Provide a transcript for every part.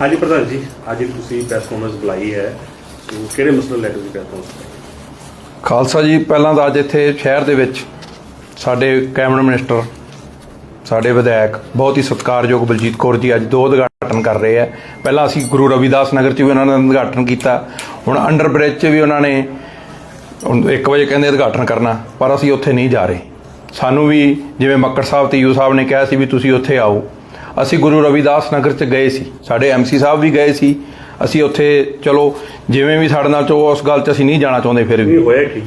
ਹਾਂਜੀ ਪ੍ਰਧਾਨ ਜੀ, ਅੱਜ ਤੁਸੀਂ ਪ੍ਰੈਸ ਕਾਨਫਰੰਸ ਬੁਲਾਈ ਹੈ। ਤੇ ਕਿਹੜੇ ਮਸਲੇ ਲੈ ਕੇ ਤੁਸੀਂ ਪ੍ਰੈਸ ਕਾਨਫਰੰਸ ਖਾਲਸਾ ਜੀ, ਪਹਿਲਾਂ ਤਾਂ ਅੱਜ ਇੱਥੇ ਸ਼ਹਿਰ ਦੇ ਵਿੱਚ ਸਾਡੇ ਕੈਬਨਿਟ ਮਿਨਿਸਟਰ ਸਾਡੇ ਵਿਧਾਇਕ ਬਹੁਤ ਹੀ ਸਤਿਕਾਰਯੋਗ ਬਲਜੀਤ ਕੌਰ ਜੀ ਅੱਜ ਦੋ ਉਦਘਾਟਨ ਕਰ ਰਹੇ ਆ ਪਹਿਲਾਂ ਅਸੀਂ ਗੁਰੂ ਰਵਿਦਾਸ ਨਗਰ 'ਚ ਵੀ ਉਹਨਾਂ ਨੇ ਉਦਘਾਟਨ ਕੀਤਾ, ਹੁਣ ਅੰਡਰ ਬ੍ਰਿਜ 'ਚ ਵੀ ਉਹਨਾਂ ਨੇ ਹੁਣ 1 ਵਜੇ ਕਹਿੰਦੇ ਉਦਘਾਟਨ ਕਰਨਾ, ਪਰ ਅਸੀਂ ਉੱਥੇ ਨਹੀਂ ਜਾ ਰਹੇ। ਸਾਨੂੰ ਵੀ ਜਿਵੇਂ ਮੱਕੜ ਸਾਹਿਬ ਤੇ ਯੂ ਸਾਹਿਬ ਨੇ ਕਿਹਾ ਸੀ ਵੀ ਤੁਸੀਂ ਉੱਥੇ ਆਓ। ਅਸੀਂ ਗੁਰੂ ਰਵਿਦਾਸ ਨਗਰ 'ਚ ਗਏ ਸੀ। ਸਾਡੇ ਐਮਸੀ ਸਾਹਿਬ ਵੀ ਗਏ ਸੀ। ਅਸੀਂ ਉੱਥੇ ਚਲੋ ਜਿਵੇਂ ਵੀ ਸਾਡੇ ਨਾਲ ਚੋ ਉਸ ਗੱਲ 'ਚ ਅਸੀਂ ਨਹੀਂ ਜਾਣਾ ਚਾਹੁੰਦੇ ਫਿਰ ਵੀ। ਹੋਇਆ ਕੀ?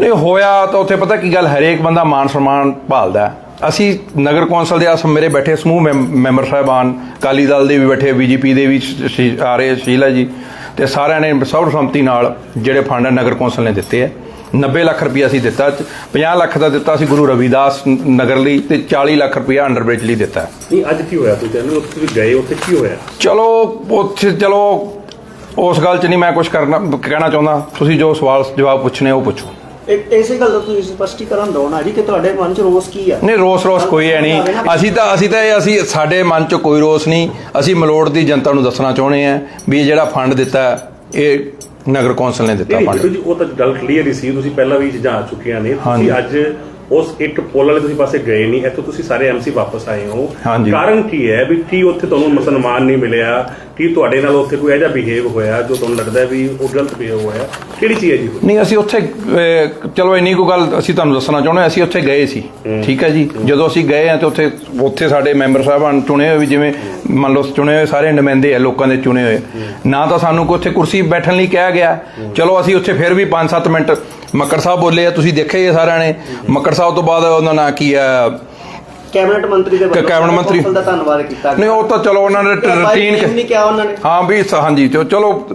ਨਹੀਂ ਹੋਇਆ ਤਾਂ ਉੱਥੇ ਪਤਾ ਕੀ ਗੱਲ ਹਰੇਕ ਬੰਦਾ ਮਾਨ ਸਨਮਾਨ ਭਾਲਦਾ। ਅਸੀਂ ਨਗਰ ਕੌਂਸਲ ਦੇ ਆਸ ਮੇਰੇ ਬੈਠੇ ਸਮੂਹ ਮੈਂਬ- ਮੈਂਬਰ ਸਾਹਿਬਾਨ ਅਕਾਲੀ ਦਲ ਦੇ ਵੀ ਬੈਠੇ ਬੀਜੇਪੀ ਦੇ ਵੀ ਆ ਰਹੇ ਸ਼ੀਲਾ ਜੀ। ਤੇ ਸਾਰਿਆਂ ਨੇ ਸਰਬਸੰਮਤੀ ਨਾਲ ਜਿਹੜੇ ਫੰਡ ਨਗਰ ਕੌਂਸਲ ਨੇ ਦਿੱਤੇ ਹੈ 90 ਲੱਖ ਰੁਪਇਆ ਅਸੀਂ ਦਿੱਤਾ 50 ਲੱਖ ਦਾ ਦਿੱਤਾ ਸੀ ਗੁਰੂ ਰਵਿਦਾਸ ਨਗਰ ਲਈ ਤੇ 40 ਲੱਖ ਰੁਪਇਆ ਅੰਡਰ ਬ੍ਰਿਜ ਲਈ ਦਿੱਤਾ। ਹੈ। ਨਹੀਂ ਅੱਜ ਕੀ ਹੋਇਆ ਤੁਸੀਂ ਕਹਿੰਦੇ ਉੱਥੇ ਗਏ ਉੱਥੇ ਕੀ ਹੋਇਆ? ਚਲੋ ਉੱਥੇ ਚਲੋ ਉਸ ਗੱਲ 'ਚ ਨਹੀਂ ਮੈਂ ਕੁਝ ਕਰਨਾ ਕਹਿਣਾ ਚਾਹੁੰਦਾ। ਤੁਸੀਂ ਜੋ ਸਵਾਲ ਜਵਾਬ ਪੁੱਛਣੇ ਉਹ ਪੁੱਛੋ। ਇਹ ਇਸੇ ਗੱਲ ਦਾ ਤੁਸੀਂ ਸਪਸ਼ਟੀਕਰਨ ਦਿਓ ਨਾ ਜੀ ਕਿ ਤੁਹਾਡੇ ਮਨ 'ਚ ਰੋਸ ਕੀ ਆ? ਨਹੀਂ ਰੋਸ ਰੋਸ ਕੋਈ ਹੈ ਨਹੀਂ। ਅਸੀਂ ਤਾਂ ਅਸੀਂ ਤਾਂ ਇਹ ਅਸੀਂ ਸਾਡੇ ਮਨ 'ਚ ਕੋਈ ਰੋਸ ਨਹੀਂ। ਅਸੀਂ ਮਲੋੜ ਦੀ ਜਨਤਾ ਨੂੰ ਦੱਸਣਾ ਚਾਹੁੰਦੇ ਆ ਵੀ ਇਹ ਜਿਹੜਾ ਫੰਡ ਦਿੱਤਾ ਇਹ ਨਗਰ ਕੌਂਸਲ ਨੇ ਦਿੱਤਾ ਨਹੀਂ ਫੰਡ। ਜੀ ਉਹ ਤਾਂ ਗੱਲ ਕਲੀਅਰ ਹੀ ਸੀ। ਤੁਸੀਂ ਪਹਿਲਾਂ ਵੀ ਚੀਜ਼ਾਂ ਆ ਚੁੱਕੀਆਂ ਨੇ। ਹਾਂਜੀ। ਤੁਸੀਂ ਅੱਜ ਉਸ ਇੱਕ ਪੋਲ ਵਾਲੇ ਤੁਸੀਂ ਪਾਸੇ ਗਏ ਨਹੀਂ ਇੱਥੋਂ ਤੁਸੀਂ ਸਾਰੇ ਐਮਸੀ ਵਾਪਸ ਆਏ ਹੋ। ਹਾਂਜੀ। ਕਾਰਨ ਕੀ ਹੈ ਵੀ ਕੀ ਉੱਥੇ ਤੁਹਾਨੂੰ ਮੁਸਲਮਾਨ ਨਹੀਂ ਮਿਲਿਆ? ਕੀ ਤੁਹਾਡੇ ਨਾਲ ਉੱਥੇ ਕੋਈ ਐਜਾ ਬਿਹੇਵ ਹੋਇਆ ਜੋ ਤੁਹਾਨੂੰ ਲੱਗਦਾ ਹੈ ਵੀ ਉਹ ਗਲਤ ਬਿਹੇਵ ਹੋਇਆ? ਕਿਹੜੀ ਚੀਜ਼ ਹੈ ਜੀ? ਨਹੀਂ ਅਸੀਂ ਉੱਥੇ ਅਹ, ਚਲੋ ਇੰਨੀ ਕੋ ਗੱਲ ਅਸੀਂ ਤੁਹਾਨੂੰ ਦੱਸਣਾ ਚਾਹੁੰਦੇ ਹਾਂ ਅਸੀਂ ਉੱਥੇ ਗਏ ਸੀ। ਠੀਕ ਹੈ ਜੀ? ਜਦੋਂ ਅਸੀਂ ਗਏ ਆ ਤੇ ਉੱਥੇ ਉੱਥੇ ਸਾਡੇ ਮੈਂਬਰ ਸਾਹਿਬਾਨ ਚੁਣੇ ਹੋਏ ਵੀ ਜਿਵੇਂ ਮੰਨ ਲਓ ਚੁਣੇ ਹੋਏ ਸਾਰੇ ਨੁਮਾਇੰਦੇ ਆ ਲੋਕਾਂ ਦੇ ਚੁਣੇ ਹੋਏ। ਨਾ ਤਾਂ ਸਾਨੂੰ ਕੋਈ ਉੱਥੇ ਕੁਰਸੀ ਬੈਠਣ ਲਈ ਕਿਹਾ ਗਿਆ। ਚਲੋ ਅਸੀਂ ਉੱਥੇ ਫਿਰ ਵੀ 5-7 ਮਿੰਟ ਮੱਕੜ ਸਾਹਿਬ ਬੋਲੇ ਆ ਤੁਸੀਂ ਦੇਖਿਆ ਹੀ ਆ ਸਾਰਿਆਂ ਨੇ। ਮੱਕੜ ਸਾਹਿਬ ਤੋਂ ਬਾਅਦ ਉਹਨਾਂ ਨਾਲ ਕੀ ਆ? ਕੈਬਨਿਟ ਮੰਤਰੀ ਦੇ ਵੱਲੋਂ ਕੈਬਨਿਟ ਮੰਤਰੀ- ਕੌਂਸਲ ਦਾ ਧੰਨਵਾਦ ਕੀਤਾ ਨਹੀਂ ਉਹ ਤਾਂ ਚਲੋ ਉਹਨਾਂ ਨੇ ਰੁਟੀਨ ਨਹੀਂ ਕਿਹਾ ਉਹਨਾਂ ਨੇ। ਹਾਂ ਵੀ ਸ- ਹਾਂਜੀ ਚਲੋ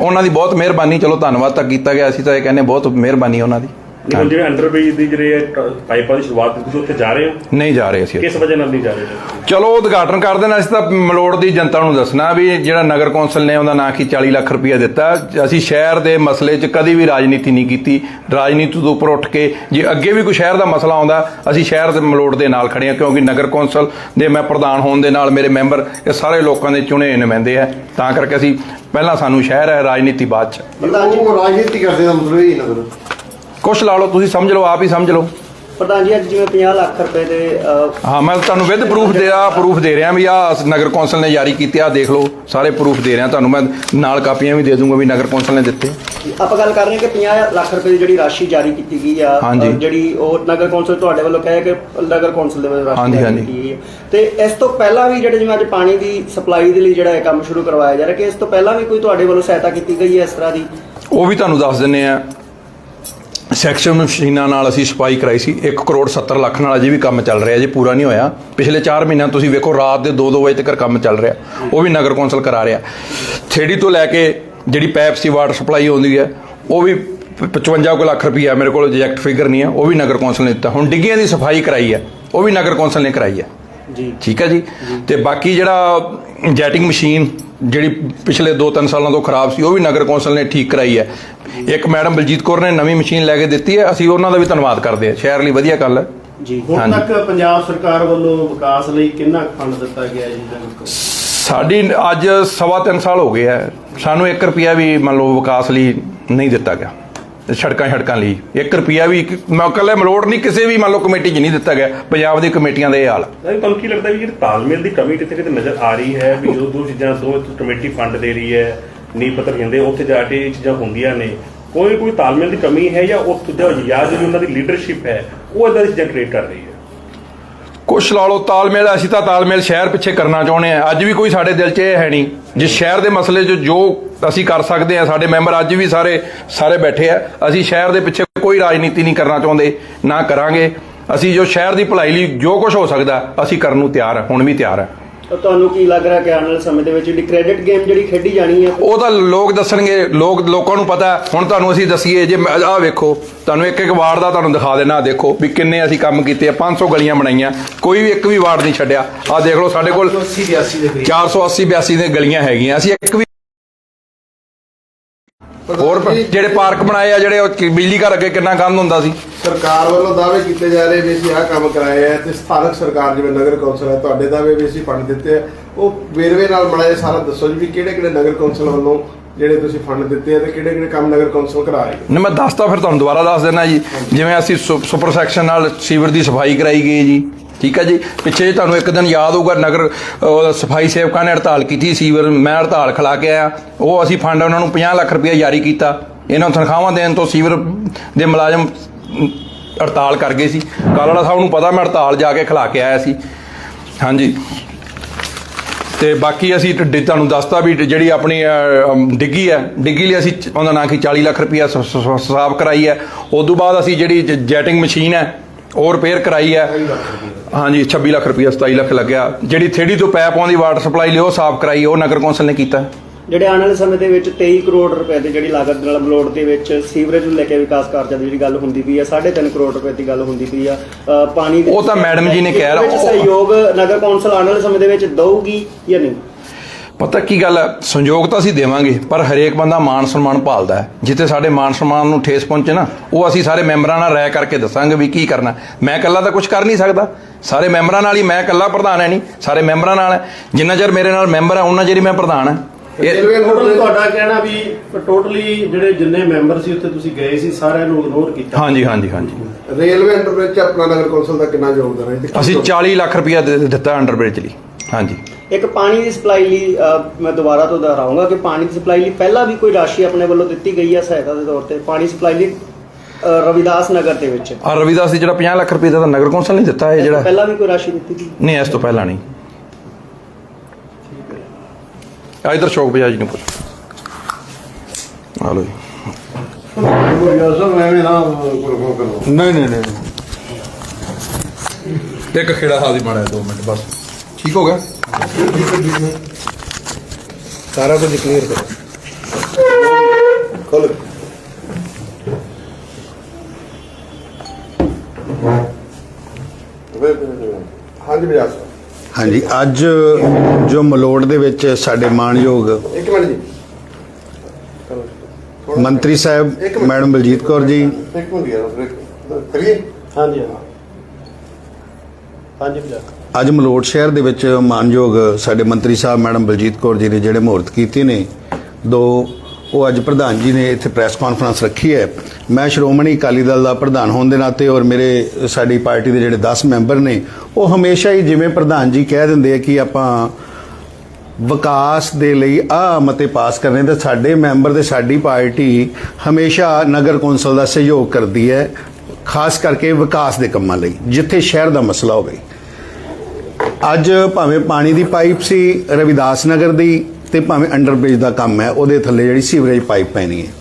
ਉਹਨਾਂ ਦੀ ਬਹੁਤ ਮਿਹਰਬਾਨੀ ਚਲੋ ਧੰਨਵਾਦ ਤਾਂ ਕੀਤਾ ਗਿਆ। ਅਸੀਂ ਤਾਂ ਇਹ ਕਹਿੰਦੇ ਬਹੁਤ ਮਿਹਰਬਾਨੀ ਉਹਨਾਂ ਦੀ। ਨਹੀਂ ਹੁਣ ਜਿਹੜੇ ਅੰਡਰਬ੍ਰਿਜ ਦੀ ਜਿਹੜੇ ਟ- ਪਾਈਪਾਂ ਦੀ ਸ਼ੁਰੂਆਤ ਤੁਸੀਂ ਉੱਥੇ ਜਾ ਰਹੇ ਹੋ? ਨਹੀਂ ਜਾ ਰਹੇ ਅਸੀਂ ਕਿਸ ਵਜ੍ਹਾ ਨਾਲ ਨਹੀਂ ਜਾ ਰਹੇ? ਹੋ? ਚਲੋ ਉਦਘਾਟਨ ਕਰ ਦੇਣਾ ਅਸੀਂ ਤਾਂ ਮਲੋੜ ਦੀ ਜਨਤਾ ਨੂੰ ਦੱਸਣਾ ਵੀ ਜਿਹੜਾ ਨਗਰ ਕੌਂਸਲ ਨੇ ਉਹਦਾ ਨਾਂ ਕੀ 40 ਲੱਖ ਰੁਪਇਆ ਦਿੱਤਾ। ਅਸੀਂ ਸ਼ਹਿਰ ਦੇ ਮਸਲੇ 'ਚ ਕਦੀ ਵੀ ਰਾਜਨੀਤੀ ਨਹੀਂ ਕੀਤੀ। ਰਾਜਨੀਤੀ ਤੋਂ ਉੱਪਰ ਉੱਠ ਕੇ ਜੇ ਅੱਗੇ ਵੀ ਕੋਈ ਸ਼ਹਿਰ ਦਾ ਮਸਲਾ ਆਉਂਦਾ ਅਸੀਂ ਸ਼ਹਿਰ ਦੇ ਮਲੋੜ ਦੇ ਨਾਲ ਖੜੇ ਹਾਂ ਕਿਉਂਕਿ ਨਗਰ ਕੌਂਸਲ ਦੇ ਮੈਂ ਪ੍ਰਧਾਨ ਹੋਣ ਦੇ ਨਾਲ ਮੇਰੇ ਮੈਂਬਰ ਇਹ ਸਾਰੇ ਲੋਕਾਂ ਦੇ ਚੁਣੇ ਹੋਏ ਨੁਮਾਇੰਦੇ ਆ। ਤਾਂ ਕਰਕੇ ਅਸੀਂ ਪਹਿਲਾਂ ਸਾਨੂੰ ਸ਼ਹਿਰ ਹੈ ਰਾਜਨੀਤੀ ਬਾਅਦ 'ਚ। ਉਹ ਰਾਜਨੀਤੀ ਕਰਦੇ ਦਾ ਮਤਲਬ ਇਹ ਨਾ ਕਰੋ ਕੁਛ ਲਾ ਲਓ ਤੁਸੀਂ ਸਮਝ ਲਓ ਆਪ ਹੀ ਸਮਝ ਲਓ। ਪ੍ਰਧਾਨ ਜੀ ਅੱਜ ਜਿਵੇਂ 50 ਲੱਖ ਰੁਪਏ ਦੇ ਅਹ, ਹਾਂ ਮੈਂ ਤੁਹਾਨੂੰ ਵਿਦ ਪ੍ਰੂਫ ਦੇ ਆ ਪ੍ਰੂਫ ਦੇ ਰਿਹਾ ਵੀ ਆ ਨਗਰ ਕੌਂਸਲ ਨੇ ਜਾਰੀ ਕੀਤੇ ਆ ਦੇਖ ਲਓ ਸਾਰੇ ਪ੍ਰੂਫ ਦੇ ਰਿਹਾ। ਤੁਹਾਨੂੰ ਮੈਂ ਨਾਲ ਕਾਪੀਆਂ ਵੀ ਦੇ ਦੂੰਗਾ ਵੀ ਨਗਰ ਕੌਂਸਲ ਨੇ ਦਿੱਤੇ। ਆਪਾਂ ਗੱਲ ਕਰ ਰਹੇ ਹਾਂ ਕਿ 50 ਲੱਖ ਰੁਪਏ ਦੀ ਜਿਹੜੀ ਰਾਸ਼ੀ ਜਾਰੀ ਕੀਤੀ ਗਈ ਆ ਹਾਂਜੀ। ਅਹ, ਜਿਹੜੀ ਉਹ ਨਗਰ ਕੌਂਸਲ ਤੁਹਾਡੇ ਵੱਲੋਂ ਕਹੇ ਕਿ ਨਗਰ ਕੌਂਸਲ ਦੇ ਵੱਲੋਂ ਰਾਸ਼ੀ ਹਾਂਜੀ, ਜਾਰੀ ਹਾਂਜੀ। ਕੀਤੀ ਗਈ ਹੈ ਤੇ ਇਸ ਤੋਂ ਪਹਿਲਾਂ ਵੀ ਜਿਹੜੇ ਜਿਵੇਂ ਅੱਜ ਪਾਣੀ ਦੀ ਸਪਲਾਈ ਦੇ ਲਈ ਜਿਹੜਾ ਇਹ ਕੰਮ ਸ਼ੁਰੂ ਕਰਵਾਇਆ ਜਾ ਰਿਹਾ ਕਿ ਇਸ ਤੋਂ ਪਹਿਲਾਂ ਵੀ ਕੋਈ ਤੁਹਾਡੇ ਵੱਲੋਂ ਸਹਾਇਤਾ ਕੀਤੀ ਗਈ ਹੈ ਇਸ ਤਰ੍ਹਾਂ ਦੀ? ਉਹ ਵੀ ਤੁਹਾਨੂੰ ਦੱਸ ਦਿੰਨੇ ਆ ਸੈਕਸ਼ਨ ਮਸ਼ੀਨਾਂ ਨਾਲ ਅਸੀਂ ਸਫ਼ਾਈ ਕਰਾਈ ਸੀ। 1 ਕਰੋੜ 70 ਲੱਖ ਨਾਲ ਅਜੇ ਵੀ ਕੰਮ ਚੱਲ ਰਿਹਾ ਜੀ ਪੂਰਾ ਨਹੀਂ ਹੋਇਆ। ਪਿਛਲੇ 4 ਮਹੀਨਿਆਂ ਤੁਸੀਂ ਵੇਖੋ ਰਾਤ ਦੇ 2-2 ਵਜੇ ਤੱਕ ਕੰਮ ਚੱਲ ਰਿਹਾ। ਉਹ ਵੀ ਨਗਰ ਕੌਂਸਲ ਕਰਾ ਰਿਹਾ। ਥੇੜੀ ਤੋਂ ਲੈ ਕੇ ਜਿਹੜੀ ਪੈਪ ਸੀ ਵਾਟਰ ਸਪਲਾਈ ਆਉਂਦੀ ਹੈ ਉਹ ਵੀ 55 ਕੁ ਲੱਖ ਰੁਪਈਆ ਮੇਰੇ ਕੋਲ ਐਗਜ਼ੈਕਟ ਫਿਗਰ ਨਹੀਂ ਹੈ ਉਹ ਵੀ ਨਗਰ ਕੌਂਸਲ ਨੇ ਦਿੱਤਾ। ਹੁਣ ਡਿੱਗੀਆਂ ਦੀ ਸਫ਼ਾਈ ਕਰਾਈ ਹੈ ਉਹ ਵੀ ਨਗਰ ਕੌਂਸਲ ਨੇ ਕਰਾਈ ਹੈ। ਜੀ। ਠੀਕ ਹੈ ਜੀ? ਤੇ ਬਾਕੀ ਜਿਹੜਾ ਜੈਟਿੰਗ ਮਸ਼ੀਨ ਜਿਹੜੀ ਪਿਛਲੇ 2-3 ਸਾਲਾਂ ਤੋਂ ਖਰਾਬ ਸੀ ਉਹ ਵੀ ਨਗਰ ਕੌਂਸਲ ਨੇ ਠੀਕ ਕਰਾਈ ਹੈ। ਇੱਕ ਮੈਡਮ ਬਲਜੀਤ ਕੌਰ ਨੇ ਨਵੀਂ ਮਸ਼ੀਨ ਲੈ ਕੇ ਦਿੱਤੀ ਹੈ ਅਸੀਂ ਉਹਨਾਂ ਦਾ ਵੀ ਧੰਨਵਾਦ ਕਰਦੇ ਹਾਂ। ਸ਼ਹਿਰ ਲਈ ਵਧੀਆ ਗੱਲ ਹੈ। ਜੀ ਹੁਣ। ਤੱਕ ਪੰਜਾਬ ਸਰਕਾਰ ਵੱਲੋਂ ਵਿਕਾਸ ਲਈ ਕਿੰਨਾ ਫੰਡ ਦਿੱਤਾ ਗਿਆ ਜੀ? ਸਾਡੀ ਅੱਜ ਸਵਾ ਤਿੰਨ ਸਾਲ ਹੋ ਗਏ ਹੈ। ਸਾਨੂੰ 1 ਰੁਪਿਆ ਵੀ ਮੰਨ ਲਓ ਵਿਕਾਸ ਲਈ ਨਹੀਂ ਦਿੱਤਾ ਗਿਆ। ਸੜਕਾਂ ਸੜਕਾਂ ਲਈ। 1 ਰੁਪਿਆ ਵੀ ਇੱਕ- ਮੈਂ ਮਲੋੜ ਨਹੀਂ ਕਿਸੇ ਵੀ ਮੰਨ ਲਓ ਕਮੇਟੀ 'ਚ ਨਹੀਂ ਦਿੱਤਾ ਗਿਆ। ਪੰਜਾਬ ਦੀ ਕਮੇਟੀਆਂ ਦਾ ਇਹ ਹਾਲ। ਨਹੀਂ, ਤੁਹਾਨੂੰ ਕੀ ਲੱਗਦਾ ਵੀ ਜਿਹੜੀ ਤਾਲਮੇਲ ਦੀ ਕਮੀ ਕਿਤੇ ਕਿਤੇ ਨਜ਼ਰ ਆ ਰਹੀ ਹੈ ਵੀ ਜੋ ਦੋ ਚੀਜ਼ਾਂ ਦੋ ਕਮੇਟੀ ਫੰਡ ਦੇ ਰਹੀ ਹੈ ਨੀ ਪੱਤਰ ਕਹਿੰਦੇ ਉੱਥੇ ਜਾ ਕੇ ਇਹ ਚੀਜ਼ਾਂ ਹੁੰਦੀਆਂ ਨੇ। ਕੋਈ ਕੋਈ ਤਾਲਮੇਲ ਦੀ ਕਮੀ ਹੈ ਜਾਂ ਉਹ ਜਾਂ ਜਿਹੜੀ ਉਹਨਾਂ ਦੀ ਲੀਡਰਸ਼ਿਪ ਹੈ ਉਹ ਇਦਾਂ ਦੀ ਚੀਜ਼ਾਂ ਕ੍ਰੀਏਟ ਕਰ ਰਹੀ ਹੈ। ਕੁਛ ਲਾ ਲਓ, ਤਾਲਮੇਲ, ਅਸੀਂ ਤਾਂ ਤਾਲਮੇਲ ਸ਼ਹਿਰ ਪਿੱਛੇ ਕਰਨਾ ਚਾਹੁੰਦੇ ਆ ਅੱਜ ਵੀ ਕੋਈ ਸਾਡੇ ਦਿਲ 'ਚ ਇਹ ਹੈ ਨਹੀਂ। ਜੇ ਸ਼ਹਿਰ ਦੇ ਮਸਲੇ 'ਚ ਜੋ ਅਸੀਂ ਕਰ ਸਕਦੇ ਆ ਸਾਡੇ ਮੈਂਬਰ ਅੱਜ ਵੀ ਸਾਰੇ ਸਾਰੇ ਬੈਠੇ ਆ। ਅਸੀਂ ਸ਼ਹਿਰ ਦੇ ਪਿੱਛੇ ਕੋਈ ਰਾਜਨੀਤੀ ਨਹੀਂ ਕਰਨਾ ਚਾਹੁੰਦੇ, ਨਾ ਕਰਾਂਗੇ। ਅਸੀਂ ਜੋ ਸ਼ਹਿਰ ਦੀ ਭਲਾਈ ਲਈ ਜੋ ਕੁਝ ਹੋ ਸਕਦਾ, ਅਸੀਂ ਕਰਨ ਨੂੰ ਤਿਆਰ ਆ ਹੁਣ ਵੀ ਤਿਆਰ ਆ ਤਾਂ ਤੁਹਾਨੂੰ ਕੀ ਲੱਗ ਰਿਹਾ ਕਿ ਆਉਣ ਵਾਲੇ ਸਮੇਂ ਦੇ ਵਿੱਚ ਜਿਹੜੀ ਕ੍ਰੈਡਿਟ ਗੇਮ ਜਿਹੜੀ ਖੇਡੀ ਜਾਣੀ ਹੈ ਉਹ ਤਾਂ ਲੋਕ ਦੱਸਣਗੇ ਲੋਕ ਲੋਕਾਂ ਨੂੰ ਪਤਾ ਹੈ। ਹੁਣ ਤੁਹਾਨੂੰ ਅਸੀਂ ਦਸੀਏ ਜੇ ਆਹ ਵੇਖੋ ਤੁਹਾਨੂੰ ਇੱਕ ਇੱਕ ਵਾਰਡ ਦਾ ਤੁਹਾਨੂੰ ਦਿਖਾ ਦੇਣਾ ਆਹ ਦੇਖੋ ਵੀ ਕਿੰਨੇ ਅਸੀਂ ਕੰਮ ਕੀਤੇ ਆ 500 ਗਲੀਆਂ ਬਣਾਈਆਂ। ਕੋਈ ਵੀ ਇੱਕ ਵੀ ਵਾਰਡ ਨਹੀਂ ਛੱਡਿਆ। ਆਹ ਦੇਖ ਲਓ ਸਾਡੇ ਕੋਲ 80 82 ਦੇ ਕਰੀਬ 480 82 ਦੀਆਂ ਗਲੀਆਂ ਹੈਗੀਆਂ। ਅਸੀਂ ਇੱਕ ਵੀ ਹੋਰ ਪ- ਜਿਹੜੇ ਪਾਰਕ ਬਣਾਏ ਆ ਜਿਹੜੇ ਉਹ ਕਿ- ਬਿਜਲੀ ਘਰ ਅੱਗੇ ਕਿੰਨਾ ਗੰਦ ਹੁੰਦਾ ਸੀ। ਸਰਕਾਰ ਵੱਲੋਂ ਦਾਅਵੇ ਕੀਤੇ ਜਾ ਰਹੇ ਵੀ ਅਸੀਂ ਆਹ ਕੰਮ ਕਰਾਏ ਆ ਤੇ ਸਥਾਨਕ ਸਰਕਾਰ ਜਿਵੇਂ ਨਗਰ ਕੌਂਸਲ ਹੈ ਤੁਹਾਡੇ ਦਾਅਵੇ ਵੀ ਅਸੀਂ ਫੰਡ ਦਿੱਤੇ ਆ। ਉਹ ਵੇਰਵੇ ਨਾਲ ਮਾੜਾ ਜਿਹਾ ਸਾਰਾ ਦੱਸੋ ਜੀ ਵੀ ਕਿਹੜੇ ਕਿਹੜੇ ਨਗਰ ਕੌਂਸਲ ਵੱਲੋਂ ਜਿਹੜੇ ਤੁਸੀਂ ਫੰਡ ਦਿੱਤੇ ਆ ਤੇ ਕਿਹੜੇ ਕਿਹੜੇ ਕੰਮ ਨਗਰ ਕੌਂਸਲ ਕਰਾਏ ਨਹੀਂ ਮੈਂ ਦੱਸਤਾ ਫਿਰ ਤੁਹਾਨੂੰ ਦੁਬਾਰਾ ਦੱਸ ਦੇਣਾ ਜੀ। ਜਿਵੇਂ ਅਸੀਂ ਸੁ- ਸੁਪਰ ਸੈਕਸ਼ਨ ਨਾਲ ਸੀਵਰ ਦੀ ਸਫ਼ਾਈ ਕਰਾਈ ਗਈ ਜੀ। ਠੀਕ ਹੈ ਜੀ? ਪਿੱਛੇ ਤੁਹਾਨੂੰ ਇੱਕ ਦਿਨ ਯਾਦ ਹੋਊਗਾ ਨਗਰ ਅਹ, ਸਫ਼ਾਈ ਸੇਵਕਾਂ ਨੇ ਹੜਤਾਲ ਕੀਤੀ ਸੀਵਰ। ਮੈਂ ਹੜਤਾਲ ਖਿਲਾ ਕੇ ਆਇਆ। ਉਹ ਅਸੀਂ ਫੰਡ ਉਹਨਾਂ ਨੂੰ 50 ਲੱਖ ਰੁਪਏ ਜਾਰੀ ਕੀਤਾ। ਇਹਨਾਂ ਨੂੰ ਤਨਖਾਹਾਂ ਦੇਣ ਤੋਂ ਸੀਵਰ ਦੇ ਮੁਲਾਜ਼ਮ ਹੜਤਾਲ ਕਰ ਗਏ ਸੀ। ਕਾਲਾੜਾ ਸਾਹਿਬ ਨੂੰ ਪਤਾ ਮੈਂ ਹੜਤਾਲ ਜਾ ਕੇ ਖਿਲਾ ਕੇ ਆਇਆ ਸੀ। ਹਾਂਜੀ। ਤੇ ਬਾਕੀ ਅਸੀਂ ਤੁਹਾਨੂੰ ਦੱਸਤਾ ਵੀ ਜਿਹੜੀ ਆਪਣੀ ਡਿੱਗੀ ਹੈ। ਡਿੱਗੀ ਲਈ ਅਸੀਂ ਉਹਦਾ ਨਾਂ ਕੀ? 40 ਲੱਖ ਰੁਪਇਆ ਸਾਫ਼ ਕਰਾਈ ਹੈ। ਉਸ ਤੋਂ ਬਾਅਦ ਅਸੀਂ ਜਿਹੜੀ ਜੈਟਿੰਗ ਮਸ਼ੀਨ ਹੈ ਉਹ ਰਿਪੇਅਰ ਕਰਾਈ ਹੈ। ਹਾਂਜੀ 26 ਲੱਖ ਰੁਪਇਆ 27 ਲੱਖ ਲੱਗਿਆ। ਜਿਹੜੀ ਥੇੜੀ ਤੋਂ ਪੈਪ ਆਉਂਦੀ ਵਾਟਰ ਸਪਲਾਈ ਲਈ ਉਹ ਸਾਫ਼ ਕਰਾਈ ਉਹ ਨਗਰ ਕੌਂਸਲ ਨੇ ਕੀਤਾ। ਜਿਹੜੇ ਆਉਣ ਵਾਲੇ ਸਮੇਂ ਦੇ ਵਿੱਚ 23 ਕਰੋੜ ਰੁਪਏ ਦੀ ਜਿਹੜੀ ਲਾਗਤ ਨਾਲ ਬਲੋਡ ਦੇ ਵਿੱਚ ਸੀਵਰੇਜ ਨੂੰ ਲੈ ਕੇ ਵਿਕਾਸ ਕਾਰਜਾਂ ਦੀ ਜਿਹੜੀ ਗੱਲ ਹੁੰਦੀ ਪਈ ਆ 3.5 ਕਰੋੜ ਰੁਪਏ ਦੀ ਗੱਲ ਹੁੰਦੀ ਪਈ ਆ। ਅ, ਪਾਣੀ ਦੀ ਉਹ ਤਾਂ ਮੈਡਮ ਜੀ ਨੇ ਕਿਹਾ ਇਹਦੇ ਵਿੱਚ ਉਹ- ਸਹਿਯੋਗ ਨਗਰ ਕੌਂਸਲ ਆਉਣ ਵਾਲੇ ਸਮੇਂ ਦੇ ਵਿੱਚ ਦਊਗੀ ਜਾਂ ਨਹੀਂ? ਪਤਾ ਕੀ ਗੱਲ ਹੈ ਸੰਯੋਗ ਤਾਂ ਅਸੀਂ ਦੇਵਾਂਗੇ ਪਰ ਹਰੇਕ ਬੰਦਾ ਮਾਨ ਸਨਮਾਨ ਭਾਲਦਾ ਹੈ। ਜਿੱਥੇ ਸਾਡੇ ਮਾਨ ਸਨਮਾਨ ਨੂੰ ਠੇਸ ਪਹੁੰਚੇ ਨਾ ਉਹ ਅਸੀਂ ਸਾਰੇ ਮੈਂਬਰਾਂ ਨਾਲ ਰਾਇ ਕਰਕੇ ਦੱਸਾਂਗੇ ਵੀ ਕੀ ਕਰਨਾ। ਮੈਂ ਇਕੱਲਾ ਤਾਂ ਕੁਝ ਕਰ ਨਹੀਂ ਸਕਦਾ। ਸਾਰੇ ਮੈਂਬਰਾਂ ਨਾਲ ਹੀ ਮੈਂ ਇਕੱਲਾ ਪ੍ਰਧਾਨ ਹੈ ਨਹੀਂ ਸਾਰੇ ਮੈਂਬਰਾਂ ਨਾਲ ਹੈ। ਜਿੰਨਾ ਚਿਰ ਮੇਰੇ ਨਾਲ ਮੈਂਬਰ ਹੈ ਉਹਨਾਂ ਚਿਰ ਹੀ ਮੈਂ ਪ੍ਰਧਾਨ ਹੈ। ਟੋਟਲ ਤੁਹਾਡਾ ਕਹਿਣਾ ਵੀ ਟੋਟਲੀ ਜਿਹੜੇ ਜਿੰਨੇ ਮੈਂਬਰ ਸੀ ਉੱਥੇ ਤੁਸੀਂ ਗਏ ਸੀ ਸਾਰਿਆਂ ਨੂੰ ਇਗਨੋਰ ਕੀਤਾ। ਹਾਂਜੀ ਹਾਂਜੀ ਹਾਂਜੀ। ਰੇਲਵੇ ਅੰਡਰਬ੍ਰਿਜ ਚ ਆਪਣਾ ਨਗਰ ਕੌਂਸਲ ਦਾ ਕਿੰਨਾ ਯੋਗਦਾਨ ਹੈ? ਤੇ ਕੀ ਅਸੀਂ 40 ਲੱਖ ਰੁਪਇਆ ਦੇ- ਦਿੱਤਾ ਅੰਡਰਬ੍ਰਿਜ ਲਈ। ਹਾਂਜੀ। ਇੱਕ ਪਾਣੀ ਦੀ ਸਪਲਾਈ ਲਈ ਅ, ਮੈਂ ਦੁਬਾਰਾ ਤੋਂ ਦੁਹਰਾਉਂਗਾ ਕਿ ਪਾਣੀ ਦੀ ਸਪਲਾਈ ਲਈ ਪਹਿਲਾਂ ਵੀ ਕੋਈ ਰਾਸ਼ੀ ਆਪਣੇ ਵੱਲੋਂ ਦਿੱਤੀ ਗਈ ਹੈ ਸਹਾਇਤਾ ਦੇ ਤੌਰ ਤੇ ਪਾਣੀ ਸਪਲਾਈ ਲਈ ਰਵਿਦਾਸ ਨਗਰ ਦੇ ਵਿੱਚ। ਆ ਰਵਿਦਾਸ ਦੀ ਜਿਹੜਾ 50 ਲੱਖ ਰੁਪਏ ਦਾ ਨਗਰ ਕੌਂਸਲ ਨੇ ਦਿੱਤਾ ਹੈ ਜਿਹੜਾ ਪਹਿਲਾਂ ਵੀ ਕੋਈ ਰਾਸ਼ੀ ਦਿੱਤੀ ਗਈ ਨਹੀਂ ਇਸ ਤੋਂ ਪਹਿਲਾਂ ਨਹੀਂ। ਆ ਇਧਰ ਸ਼ੌਕ ਬਜਾਜ ਜੀ ਨੂੰ ਪੁੱਛ। ਆ ਜੀ। ਨਹੀਂ ਨਹੀਂ ਨਹੀਂ। ਇੱਕ ਖੇੜਾ ਹਾਜ਼ੀ ਮਾੜਾ 2 ਮਿੰਟ ਬਸ। ਠੀਕ ਹੋ ਗਿਆ? ਸਾਰਾ ਕੁਝ ਕਲੀਅਰ ਕਰੋ। ਖੋਲ ਹਾਂਜੀ ਬਿਆਸ ਹਾਂਜੀ ਅੱਜ ਜੋ ਮਲੋੜ ਦੇ ਵਿੱਚ ਸਾਡੇ ਮਾਣਯੋਗ ਇੱਕ ਮਿੰਟ ਜੀ। ਮੰਤਰੀ ਸਾਹਿਬ। ਮੈਡਮ ਬਲਜੀਤ ਕੌਰ ਜੀ। ਇੱਕ ਮਿੰਟ ਯਾਰ ਕਰੀਏ? ਹਾਂਜੀ ਹਾਂ। ਹਾਂਜੀ ਅੱਜ ਮਲੋੜ ਸ਼ਹਿਰ ਦੇ ਵਿੱਚ ਮਾਨਯੋਗ ਸਾਡੇ ਮੰਤਰੀ ਸਾਹਿਬ ਮੈਡਮ ਬਲਜੀਤ ਕੌਰ ਜੀ ਨੇ ਜਿਹੜੇ ਮਹੂਰਤ ਕੀਤੇ ਨੇ ਦੋ ਉਹ ਅੱਜ ਪ੍ਰਧਾਨ ਜੀ ਨੇ ਇੱਥੇ ਪ੍ਰੈਸ ਕਾਨਫਰੰਸ ਰੱਖੀ ਹੈ। ਮੈਂ ਸ਼੍ਰੋਮਣੀ ਅਕਾਲੀ ਦਲ ਦਾ ਪ੍ਰਧਾਨ ਹੋਣ ਦੇ ਨਾਤੇ ਔਰ ਮੇਰੇ, ਸਾਡੀ ਪਾਰਟੀ ਦੇ ਜਿਹੜੇ 10 ਮੈਂਬਰ ਨੇ, ਉਹ ਹਮੇਸ਼ਾ ਹੀ ਜਿਵੇਂ ਪ੍ਰਧਾਨ ਜੀ ਕਹਿ ਦਿੰਦੇ ਆ ਕਿ ਆਪਾਂ ਵਿਕਾਸ ਦੇ ਲਈ ਆ ਮਤੇ ਪਾਸ ਕਰਨੇ ਤੇ ਸਾਡੇ ਮੈਂਬਰ ਤੇ ਸਾਡੀ ਪਾਰਟੀ ਹਮੇਸ਼ਾ ਨਗਰ ਕੌਂਸਲ ਦਾ ਸਹਿਯੋਗ ਕਰਦੀ ਹੈ, ਖਾਸ ਕਰਕੇ ਵਿਕਾਸ ਦੇ ਕੰਮਾਂ ਲਈ, ਜਿੱਥੇ ਸ਼ਹਿਰ ਦਾ ਮਸਲਾ ਹੋਵੇ। ਅੱਜ ਭਾਵੇਂ ਪਾਣੀ ਦੀ ਪਾਈਪ ਸੀ ਰਵਿਦਾਸ ਨਗਰ ਦੀ ਤੇ ਭਾਵੇਂ ਅੰਡਰਬ੍ਰਿਜ ਦਾ ਕੰਮ ਹੈ, ਉਹਦੇ ਥੱਲੇ ਜਿਹੜੀ ਸੀਵਰੇਜ ਪਾਈਪ ਪੈਣੀ ਹੈ।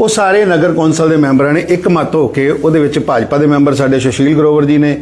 ਉਹ ਸਾਰੇ ਨਗਰ ਕੌਂਸਲ ਦੇ ਮੈਂਬਰਾਂ ਨੇ ਇੱਕ ਮਤ ਹੋ ਕੇ ਉਹਦੇ ਵਿੱਚ ਭਾਜਪਾ ਦੇ ਮੈਂਬਰ ਸਾਡੇ ਸੁਸ਼ੀਲ ਗਰੋਵਰ ਜੀ ਨੇ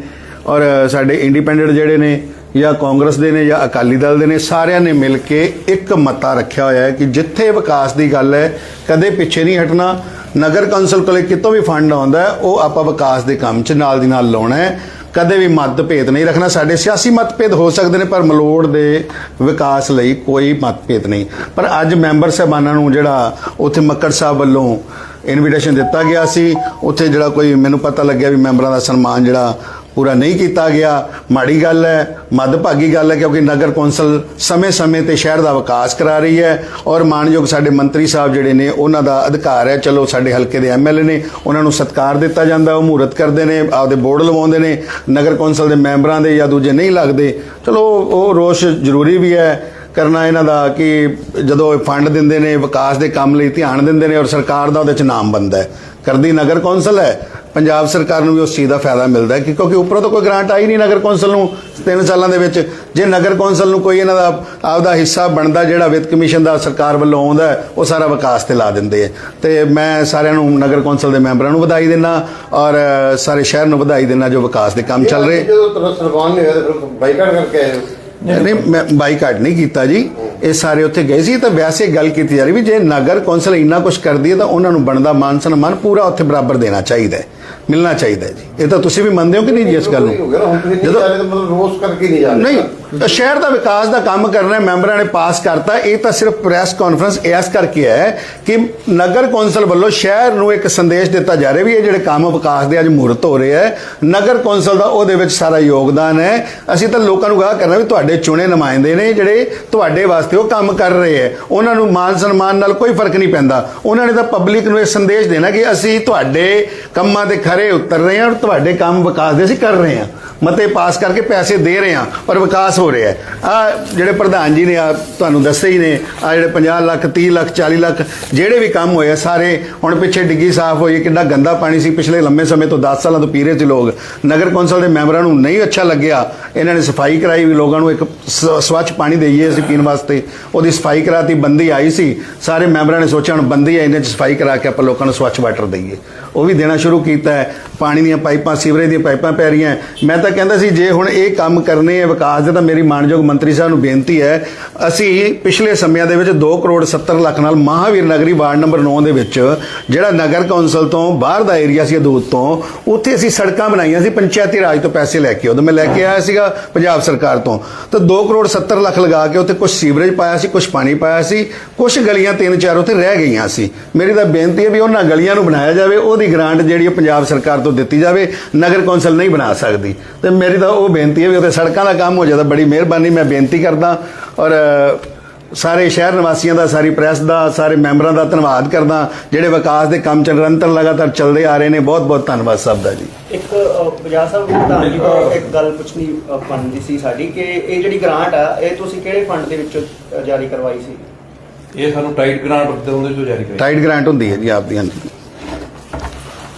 ਔਰ ਸਾਡੇ ਇੰਡੀਪੈਂਡੈਂਟ ਜਿਹੜੇ ਨੇ ਜਾਂ ਕਾਂਗਰਸ ਦੇ ਨੇ ਜਾਂ ਅਕਾਲੀ ਦਲ ਦੇ ਨੇ, ਸਾਰਿਆਂ ਨੇ ਮਿਲ ਕੇ ਇੱਕ ਮਤਾ ਰੱਖਿਆ ਹੋਇਆ ਹੈ ਕਿ ਜਿੱਥੇ ਵਿਕਾਸ ਦੀ ਗੱਲ ਹੈ, ਕਦੇ ਪਿੱਛੇ ਨਹੀਂ ਹਟਣਾ। ਨਗਰ ਕੌਂਸਲ ਕੋਲੇ ਕਿਤੋਂ ਵੀ ਫੰਡ ਆਉਂਦਾ ਉਹ ਆਪਾਂ ਵਿਕਾਸ ਦੇ ਕੰਮ 'ਚ ਨਾਲ ਦੀ ਨਾਲ ਲਾਉਣਾ ਹੈ। ਕਦੇ ਵੀ ਮਤਭੇਦ ਨਹੀਂ ਰੱਖਣਾ। ਸਾਡੇ ਸਿਆਸੀ ਮਤਭੇਦ ਹੋ ਸਕਦੇ ਨੇ, ਪਰ ਮਲੋੜ ਦੇ ਵਿਕਾਸ ਲਈ ਕੋਈ ਮਤਭੇਦ ਨਹੀਂ। ਪਰ ਅੱਜ ਮੈਂਬਰ ਸਾਹਿਬਾਨਾਂ ਨੂੰ ਜਿਹੜਾ ਉੱਥੇ ਮੱਕੜ ਸਾਹਿਬ ਵੱਲੋਂ ਇਨਵੀਟੇਸ਼ਨ ਦਿੱਤਾ ਗਿਆ ਸੀ, ਉੱਥੇ ਜਿਹੜਾ ਕੋਈ ਮੈਨੂੰ ਪਤਾ ਲੱਗਿਆ ਵੀ ਮੈਂਬਰਾਂ ਦਾ ਸਨਮਾਨ ਜਿਹੜਾ ਪੂਰਾ ਨਹੀਂ ਕੀਤਾ ਗਿਆ। ਮਾੜੀ ਗੱਲ ਹੈ ਮੱਦਭਾਗੀ ਗੱਲ ਹੈ, ਕਿਉਂਕਿ ਨਗਰ ਕੌਂਸਲ ਸਮੇਂ-ਸਮੇਂ ਤੇ ਸ਼ਹਿਰ ਦਾ ਵਿਕਾਸ ਕਰਾ ਰਹੀ ਹੈ ਔਰ ਮਾਨਯੋਗ ਸਾਡੇ ਮੰਤਰੀ ਸਾਹਿਬ ਜਿਹੜੇ ਨੇ, ਉਹਨਾਂ ਦਾ ਅਧਿਕਾਰ ਹੈ। ਚਲੋ, ਸਾਡੇ ਹਲਕੇ ਦੇ ਐਮਐਲਏ ਨੇ, ਉਹਨਾਂ ਨੂੰ ਸਤਿਕਾਰ ਦਿੱਤਾ ਜਾਂਦਾ ਉਹ ਮਹੂਰਤ ਕਰਦੇ ਨੇ, ਆਪਦੇ ਬੋਰਡ ਲਵਾਉਂਦੇ ਨੇ, ਨਗਰ ਕੌਂਸਲ ਦੇ ਮੈਂਬਰਾਂ ਦੇ ਜਾਂ ਦੂਜੇ ਨਹੀਂ ਲੱਗਦੇ। ਚਲੋ, ਉਹ ਰੋਸ਼ ਜ਼ਰੂਰੀ ਵੀ ਹੈ, ਕਰਨਾ ਇਹਨਾਂ ਦਾ ਕਿ ਜਦੋਂ ਫੰਡ ਦਿੰਦੇ ਨੇ, ਵਿਕਾਸ ਦੇ ਕੰਮ ਲਈ ਧਿਆਨ ਦਿੰਦੇ ਨੇ ਔਰ ਸਰਕਾਰ ਦਾ ਉਹਦੇ ਚ ਨਾਮ ਬੰਦਾ ਹੈ। ਕਰਦੀ ਨਗਰ ਕੌਂਸਲ ਹੈ ਪੰਜਾਬ ਸਰਕਾਰ ਨੂੰ ਵੀ ਉਸ ਚੀਜ਼ ਦਾ ਫਾਇਦਾ ਮਿਲਦਾ ਹੈ ਕਿ ਕਿਉਂਕਿ ਉੱਪਰੋਂ ਤਾਂ ਕੋਈ ਗ੍ਰਾਂਟ ਆਈ ਨਹੀਂ ਨਗਰ ਕੌਂਸਲ ਨੂੰ 3 ਸਾਲਾਂ ਦੇ ਵਿੱਚ। ਜੇ ਨਗਰ ਕੌਂਸਲ ਨੂੰ ਕੋਈ ਇਹਨਾਂ ਦਾ ਆਪਦਾ ਹਿੱਸਾ ਬਣਦਾ ਜਿਹੜਾ ਵਿੱਤ ਕਮਿਸ਼ਨ ਦਾ ਸਰਕਾਰ ਵੱਲੋਂ ਆਉਂਦਾ ਉਹ ਸਾਰਾ ਵਿਕਾਸ ਤੇ ਲਾ ਦਿੰਦੇ ਹੈ ਤੇ ਮੈਂ ਸਾਰਿਆਂ ਨੂੰ ਨਗਰ ਕੌਂਸਲ ਦੇ ਮੈਂਬਰਾਂ ਨੂੰ ਵਧਾਈ ਦਿੰਦਾ ਔਰ ਸਾਰੇ ਸ਼ਹਿਰ ਨੂੰ ਵਧਾਈ ਦਿੰਦਾ ਜੋ ਵਿਕਾਸ ਦੇ ਕੰਮ ਚੱਲ ਰਹੇ। ਜਦੋਂ ਸਰਵਾਨ ਫਿਰ ਬਾਈਕਾਟ ਕਰਕੇ ਆਏ ਨਹੀਂ ਮੈਂ ਬਾਈਕਾਟ ਨਹੀਂ ਕੀਤਾ ਜੀ। ਇਹ ਸਾਰੇ ਉੱਥੇ ਗਏ ਸੀ ਤਾਂ ਵੈਸੇ ਗੱਲ ਕੀਤੀ ਜਾ ਰਹੀ ਵੀ ਜੇ ਨਗਰ ਕੌਂਸਲ ਇੰਨਾ ਕੁਝ ਕਰਦੀ ਹੈ ਤਾਂ ਉਹਨਾਂ ਨੂੰ ਬਣਦਾ ਮਾਨ ਸਨਮਾਨ ਪੂਰਾ ਉੱਥੇ ਬਰਾਬਰ ਦੇਣਾ ਚਾਹੀਦਾ ਹੈ। ਮਿਲਣਾ ਚਾਹੀਦਾ ਹੈ ਜੀ। ਇਹ ਤਾਂ ਤੁਸੀਂ ਵੀ ਮੰਨਦੇ ਹੋ ਕਿ ਨਹੀਂ ਜੀ ਇਸ ਗੱਲ ਨਾ, ਹੁਣ ਤੁਸੀਂ ਨੂੰ ਨਹੀਂ ਜਾ ਰਹੇ ਤਾਂ ਮਤਲਬ ਰੋਸ ਕਰਕੇ ਨਹੀਂ ਜਾ ਨਹੀਂ ਸ਼ਹਿਰ ਦਾ ਵਿਕਾਸ ਦਾ ਕੰਮ ਕਰਨਾ ਮੈਂਬਰਾਂ ਨੇ ਪਾਸ ਕਰਤਾ। ਇਹ ਤਾਂ ਸਿਰਫ ਪ੍ਰੈਸ ਕਾਨਫਰੰਸ ਇਸ ਕਰਕੇ ਹੈ ਕਿ ਨਗਰ ਕੌਂਸਲ ਵੱਲੋਂ ਸ਼ਹਿਰ ਨੂੰ ਇੱਕ ਸੰਦੇਸ਼ ਦਿੱਤਾ ਜਾ ਰਿਹਾ ਵੀ ਇਹ ਜਿਹੜੇ ਕੰਮ ਵਿਕਾਸ ਦੇ ਅੱਜ ਮਹੂਰਤ ਹੋ ਰਹੇ ਹੈ ਨਗਰ ਕੌਂਸਲ ਦਾ ਉਹਦੇ ਵਿੱਚ ਸਾਰਾ ਯੋਗਦਾਨ ਹੈ। ਅਸੀਂ ਤਾਂ ਲੋਕਾਂ ਨੂੰ ਗਾਹ ਕਰਨਾ ਵੀ ਤੁਹਾਡੇ ਚੁਣੇ ਨੁਮਾਇੰਦੇ ਨੇ ਜਿਹੜੇ ਤੁਹਾਡੇ ਵਾਸਤੇ ਉਹ ਕੰਮ ਕਰ ਰਹੇ ਹੈ। ਉਹਨਾਂ ਨੂੰ ਮਾਨ ਸਨਮਾਨ ਨਾਲ ਕੋਈ ਫ਼ਰਕ ਨਹੀਂ ਪੈਂਦਾ। ਉਹਨਾਂ ਨੇ ਤਾਂ ਪਬਲਿਕ ਨੂੰ ਇਹ ਸੰਦੇਸ਼ ਦੇਣਾ ਕਿ ਅਸੀਂ ਤੁਹਾਡੇ ਕੰਮਾਂ ਦੇ ਖਰੇ ਉਤਰ ਰਹੇ ਹਾਂ ਔਰ ਤੁਹਾਡੇ ਕੰਮ ਵਿਕਾਸ ਦੇ ਅਸੀਂ ਕਰ ਰਹੇ ਹਾਂ। ਮਤੇ ਪਾਸ ਕਰਕੇ ਪੈਸੇ ਦੇ ਰਹੇ ਹਾਂ ਔਰ ਵਿਕਾਸ ਹੋ ਰਿਹਾ ਹੈ। ਆ ਜਿਹੜੇ ਪ੍ਰਧਾਨ ਜੀ ਨੇ ਆ ਤੁਹਾਨੂੰ ਦੱਸੇ ਹੀ ਨੇ ਆ ਜਿਹੜੇ 50 ਲੱਖ 30 ਲੱਖ 40 ਲੱਖ ਜਿਹੜੇ ਵੀ ਕੰਮ ਹੋਏ ਆ ਸਾਰੇ ਹੁਣ ਪਿੱਛੇ ਡਿੱਗੀ ਸਾਫ਼ ਹੋਈ ਹੈ, ਕਿੰਨਾ ਗੰਦਾ ਪਾਣੀ ਸੀ ਪਿਛਲੇ ਲੰਮੇ ਸਮੇਂ ਤੋਂ 10 ਸਾਲਾਂ ਤੋਂ ਪੀ ਰਹੇ ਸੀ ਲੋਕ। ਨਗਰ ਕੌਂਸਲ ਦੇ ਮੈਂਬਰਾਂ ਨੂੰ ਨਹੀਂ ਅੱਛਾ ਲੱਗਿਆ ਇਹਨਾਂ ਨੇ ਸਫ਼ਾਈ ਕਰਾਈ ਵੀ ਲੋਕਾਂ ਨੂੰ ਇੱਕ ਸ- ਸਵੱਛ ਪਾਣੀ ਦੇਈਏ ਅਸੀਂ ਪੀਣ ਵਾਸਤੇ। ਉਹਦੀ ਸਫ਼ਾਈ ਕਰਾਤੀ ਬੰਦੀ ਆਈ ਸੀ। ਸਾਰੇ ਮੈਂਬਰਾਂ ਨੇ ਸੋਚਿਆ ਹੁਣ ਬੰਦੀ ਆ ਇਹਨਾਂ 'ਚ ਸਫ਼ਾਈ ਕਰਾ ਕੇ ਆਪਾਂ ਲੋਕਾਂ ਨੂੰ ਸਵੱਛ ਵਾਟਰ ਦਈਏ। ਉਹ ਵੀ ਦੇਣਾ ਸ਼ੁਰੂ ਕੀਤਾ ਹੈ। ਪਾਣੀ ਦੀਆਂ ਪਾਈਪਾਂ, ਸੀਵਰੇਜ ਦੀਆਂ ਪਾਈਪਾਂ ਪੈ ਰਹੀਆਂ। ਮੈਂ ਤਾਂ ਕਹਿੰਦਾ ਸੀ, ਜੇ ਹੁਣ ਇਹ ਕੰਮ ਕਰਨੇ ਹੈ ਵਿਕਾਸ ਦੇ, ਤਾਂ ਮੇਰੀ ਮਾਨਯੋਗ ਮੰਤਰੀ ਸਾਹਿਬ ਨੂੰ ਬੇਨਤੀ ਹੈ, ਅਸੀਂ ਪਿਛਲੇ ਸਮਿਆਂ ਦੇ ਵਿੱਚ 2 ਕਰੋੜ 70 ਲੱਖ ਨਾਲ ਮਹਾਵੀਰ ਨਗਰੀ ਵਾਰਡ ਨੰਬਰ 9 ਦੇ ਵਿੱਚ, ਜਿਹੜਾ ਨਗਰ ਕੌਂਸਲ ਤੋਂ ਬਾਹਰ ਦਾ ਏਰੀਆ ਸੀ ਅਦੂਤ ਤੋਂ, ਉੱਥੇ ਅਸੀਂ ਸੜਕਾਂ ਬਣਾਈਆਂ ਸੀ, ਪੰਚਾਇਤੀ ਰਾਜ ਤੋਂ ਪੈਸੇ ਲੈ ਕੇ, ਉਦੋਂ ਮੈਂ ਲੈ ਕੇ ਆਇਆ ਸੀਗਾ ਪੰਜਾਬ ਸਰਕਾਰ ਤੋਂ। ਤਾਂ 2 ਕਰੋੜ 70 ਲੱਖ ਲਗਾ ਕੇ ਉੱਥੇ ਕੁਝ ਸੀਵਰੇਜ ਪਾਇਆ ਸੀ ਕੁਝ ਪਾਣੀ ਪਾਇਆ ਸੀ ਕੁਝ ਗਲੀਆਂ ਤਿੰਨ ਚਾਰ ਉੱਥੇ ਰਹਿ ਗਈਆਂ ਸੀ। ਮੇਰੀ ਤਾਂ ਬੇਨਤੀ ਹੈ ਵੀ ਉਹਨਾਂ ਗਲੀਆਂ ਨੂੰ ਬਣਾਇਆ ਜਾਵੇ, ਉਹਦੀ ਗ੍ਰਾਂਟ ਜਿਹੜੀ ਹੈ ਪੰਜਾਬ ਸਰਕਾਰ ਤੋਂ ਦਿੱਤੀ ਜਾਵੇ ਨਗਰ ਕੌਂਸਲ ਨਹੀਂ ਬਣਾ ਸਕਦੀ। ਤੇ ਮੇਰੀ ਤਾਂ ਉਹ ਬੇਨਤੀ ਹੈ ਵੀ ਉੱਥੇ ਸੜਕਾਂ ਦਾ ਕੰਮ ਹੋ ਜਾਦਾ ਬੜੀ ਮਿਹਰਬਾਨੀ ਮੈਂ ਬੇਨਤੀ ਕਰਦਾ। ਔਰ ਸਾਰੇ ਸ਼ਹਿਰ ਨਿਵਾਸੀਆਂ ਦਾ ਸਾਰੀ ਪ੍ਰੈਸ ਦਾ ਸਾਰੇ ਮੈਂਬਰਾਂ ਦਾ ਧੰਨਵਾਦ ਕਰਦਾ। ਜਿਹੜੇ ਵਿਕਾਸ ਦੇ ਕੰਮ ਨਿਰੰਤਰ ਲਗਾਤਾਰ ਚੱਲਦੇ ਆ ਰਹੇ ਨੇ ਬਹੁਤ ਬਹੁਤ ਧੰਨਵਾਦ ਸਭ ਦਾ ਜੀ। ਇੱਕ ਪੰਜਾਬ ਸਾਹਿਬ ਪ੍ਰਧਾਨ ਜੀ ਤੋਂ ਇੱਕ ਗੱਲ ਪੁੱਛਣੀ ਬਣਦੀ ਸੀ ਸਾਡੀ ਕਿ ਇਹ ਜਿਹੜੀ ਗ੍ਰਾਂਟ ਆ ਇਹ ਤੁਸੀਂ ਕਿਹੜੇ ਫੰਡ ਦੇ ਵਿੱਚੋਂ ਜਾਰੀ ਕਰਵਾਈ ਸੀ? ਇਹ ਸਾਨੂੰ ਟਾਈਟ ਗ੍ਰਾਂਟ ਦੇ ਉਹਦੇ ਚੋਂ ਜਾਰੀ ਕਰਾਈ। ਟਾਈਟ ਗ੍ਰਾਂਟ ਹੁੰਦੀ ਹੈ ਜੀ ਆਪ ਦੀ ਹਾਂਜੀ।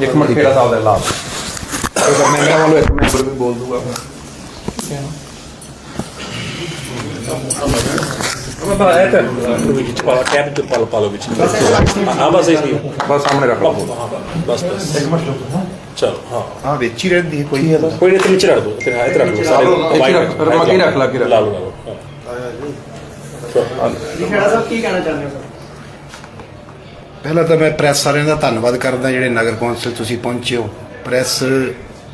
ਇੱਕ ਮਿੰਟ ਖੇੜਾ ਸਾਹਿਬ ਦਾ ਲਾਭ ਇਹ ਮੈਂਬਰਾਂ ਵੱਲੋਂ ਇੱਕ ਮੈਂਬਰ ਵੀ ਬੋਲ ਦੂਗਾ ਮੈਂ ਤਾਂ ਇਹ ਤਾਂ ਵਿੱਚ ਪਾ ਕੈਪ ਚ ਪਾ ਲਓ ਪਾ ਲਓ ਵਿੱਚ ਹਾਂ ਬਸ ਇਸ ਲਈ ਬਸ ਸਾਹਮਣੇ ਰੱਖ ਲਓ ਬਸ ਬਸ ਚਲੋ ਹਾਂ ਹਾਂ ਵਿੱਚ ਹੀ ਰਹਿੰਦੀ ਹੈ ਕੋਈ ਕੋਈ ਨਹੀਂ ਤੇ ਰੱਖ ਦੋ ਤੇ ਹਾਂ ਇੱਥੇ ਰੱਖ ਲਓ ਸਾਰੇ ਇੱਥੇ ਰੱਖ, ਮੱਕੀ ਰੱਖ ਲਾ, ਅੱਗੇ ਰੱਖ। ਲਾ ਲਓ ਲਾ ਲਓ ਹਾਂ। ਜੀ ਖੇੜਾ ਸਾਹਿਬ ਕੀ ਕਹਿਣਾ ਚਾਹੁੰਦੇ ਹੋ ਸਰ ਪਹਿਲਾਂ ਤਾਂ ਮੈਂ ਪ੍ਰੈਸ ਸਾਰਿਆਂ ਦਾ ਧੰਨਵਾਦ ਕਰਦਾ, ਜਿਹੜੇ ਨਗਰ ਕੌਂਸਲ ਤੁਸੀਂ ਪਹੁੰਚੇ ਹੋ। ਪ੍ਰੈਸ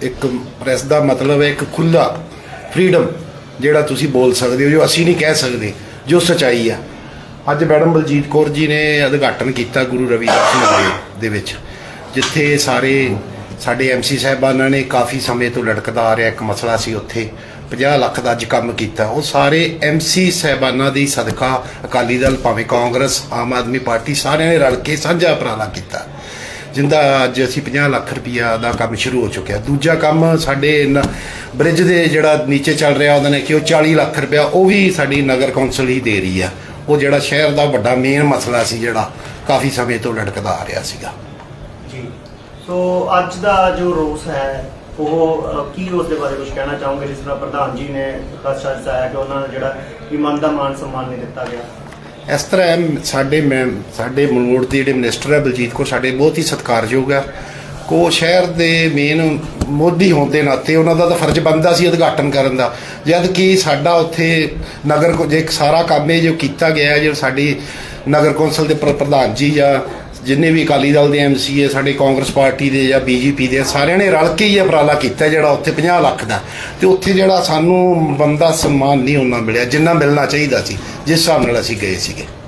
ਇੱਕ ਪ੍ਰੈਸ ਦਾ ਮਤਲਬ ਹੈ ਇੱਕ ਖੁੱਲਾ ਫਰੀडम ਜਿਹੜਾ ਤੁਸੀਂ ਬੋਲ ਸਕਦੇ ਹੋ, ਜੋ ਅਸੀਂ ਨਹੀਂ ਕਹਿ ਸਕਦੇ, ਜੋ ਸਚਾਈ ਆ। ਅੱਜ ਮੈਡਮ ਬਲਜੀਤ ਕੌਰ ਜੀ ਨੇ ਉਦਘਾਟਨ ਕੀਤਾ ਗੁਰੂ ਰਵਿਦਾਸ ਨਗਰ ਦੇ ਵਿੱਚ, ਜਿੱਥੇ ਸਾਰੇ ਸਾਡੇ ਐਮਸੀ ਸਾਹਿਬਾਨਾਂ ਨੇ ਕਾਫੀ ਸਮੇਂ ਤੋਂ ਲਟਕਦਾ ਆ ਰਿਹਾ, ਇੱਕ ਮਸਲਾ ਸੀ ਉੱਥੇ। 50 ਲੱਖ ਦਾ ਅੱਜ ਕੰਮ ਕੀਤਾ। ਉਹ ਸਾਰੇ ਐਮਸੀ ਸਾਹਿਬਾਨਾਂ ਦੀ ਸਦਕਾ ਅਕਾਲੀ ਦਲ, ਭਾਵੇਂ ਕਾਂਗਰਸ, ਆਮ ਆਦਮੀ ਪਾਰਟੀ ਸਾਰਿਆਂ ਨੇ ਰਲ ਕੇ ਸਾਂਝਾ ਉਪਰਾਲਾ ਕੀਤਾ। ਜਿੰਦਾ ਅੱਜ ਅਸੀਂ 50 ਲੱਖ ਰੁਪਈਆ ਦਾ ਕੰਮ ਸ਼ੁਰੂ ਹੋ ਚੁੱਕਿਆ। ਦੂਜਾ ਕੰਮ ਸਾਡੇ ਨ- ਬ੍ਰਿਜ ਦੇ ਜਿਹੜਾ ਨੀਚੇ ਚੱਲ ਰਿਹਾ ਉਹਦੇ ਨੇ ਕਿ ਉਹ 40 ਲੱਖ ਰੁਪਇਆ ਉਹ ਵੀ ਸਾਡੀ ਨਗਰ ਕੌਂਸਲ ਹੀ ਦੇ ਰਹੀ ਆ। ਉਹ ਜਿਹੜਾ ਸ਼ਹਿਰ ਦਾ ਵੱਡਾ ਮੇਨ ਮਸਲਾ ਸੀ ਜਿਹੜਾ ਕਾਫੀ ਸਮੇਂ ਤੋਂ ਲਟਕਦਾ ਆ ਰਿਹਾ ਸੀਗਾ। ਜੀ। ਸੋ ਅੱਜ ਦਾ ਜੋ ਰੋਸ ਹੈ ਉਹ ਕੀ ਉਸ ਦੇ ਬਾਰੇ ਕੁਝ ਕਹਿਣਾ ਚਾਹੋਗੇ ਜਿਸ ਤਰ੍ਹਾਂ ਪ੍ਰਧਾਨ ਜੀ ਨੇ ਖਦਸ਼ਾ ਜਤਾਇਆ ਕਿ ਉਹਨਾਂ ਨੂੰ ਜਿਹੜਾ ਇਮਾਨ ਦਾ ਮਾਨ ਸਨਮਾਨ ਨਹੀਂ ਦਿੱਤਾ ਗਿਆ? ਇਸ ਤਰ੍ਹਾਂ ਹੈ, ਸਾਡੇ ਮੈਂ ਸਾਡੇ ਮਲੋੜ ਦੇ ਜਿਹੜੇ ਮਿਨਿਸਟਰ ਹੈ ਬਲਜੀਤ ਕੌਰ ਸਾਡੇ ਬਹੁਤ ਹੀ ਸਤਿਕਾਰਯੋਗ ਆ ਕੋ ਸ਼ਹਿਰ ਦੇ ਮੇਨ ਮੋਢੀ ਹੋਣ ਦੇ ਨਾਤੇ ਉਹਨਾਂ ਦਾ ਤਾਂ ਫਰਜ਼ ਬਣਦਾ ਸੀ ਉਦਘਾਟਨ ਕਰਨ ਦਾ। ਜਦ ਕਿ ਸਾਡਾ ਉੱਥੇ ਨਗਰ ਕੋ ਜੇ ਸਾਰਾ ਕੰਮ ਇਹ ਜੋ ਕੀਤਾ ਗਿਆ ਹੈ, ਜੋ ਸਾਡੀ ਨਗਰ ਕੌਂਸਲ ਦੇ ਪ੍ਰ- ਪ੍ਰਧਾਨ ਜੀ ਜਾਂ ਜਿੰਨੇ ਵੀ ਅਕਾਲੀ ਦਲ ਦੇ ਐਮਸੀਏ ਸਾਡੇ ਕਾਂਗਰਸ ਪਾਰਟੀ ਦੇ ਜਾਂ ਬੀਜੇਪੀ ਦੇ, ਸਾਰਿਆਂ ਨੇ ਰਲ ਕੇ ਹੀ ਉਪਰਾਲਾ ਕੀਤਾ ਜਿਹੜਾ ਉੱਥੇ 50 ਲੱਖ ਦਾ। ਤੇ ਉੱਥੇ ਜਿਹੜਾ ਸਾਨੂੰ ਬੰਦਾ ਸਨਮਾਨ ਨਹੀਂ ਉਹਨਾਂ ਮਿਲਿਆ, ਜਿੰਨਾ ਮਿਲਣਾ ਚਾਹੀਦਾ ਸੀ, ਜਿਸ ਹਿਸਾਬ ਨਾਲ ਅਸੀਂ ਗਏ ਸੀਗੇ।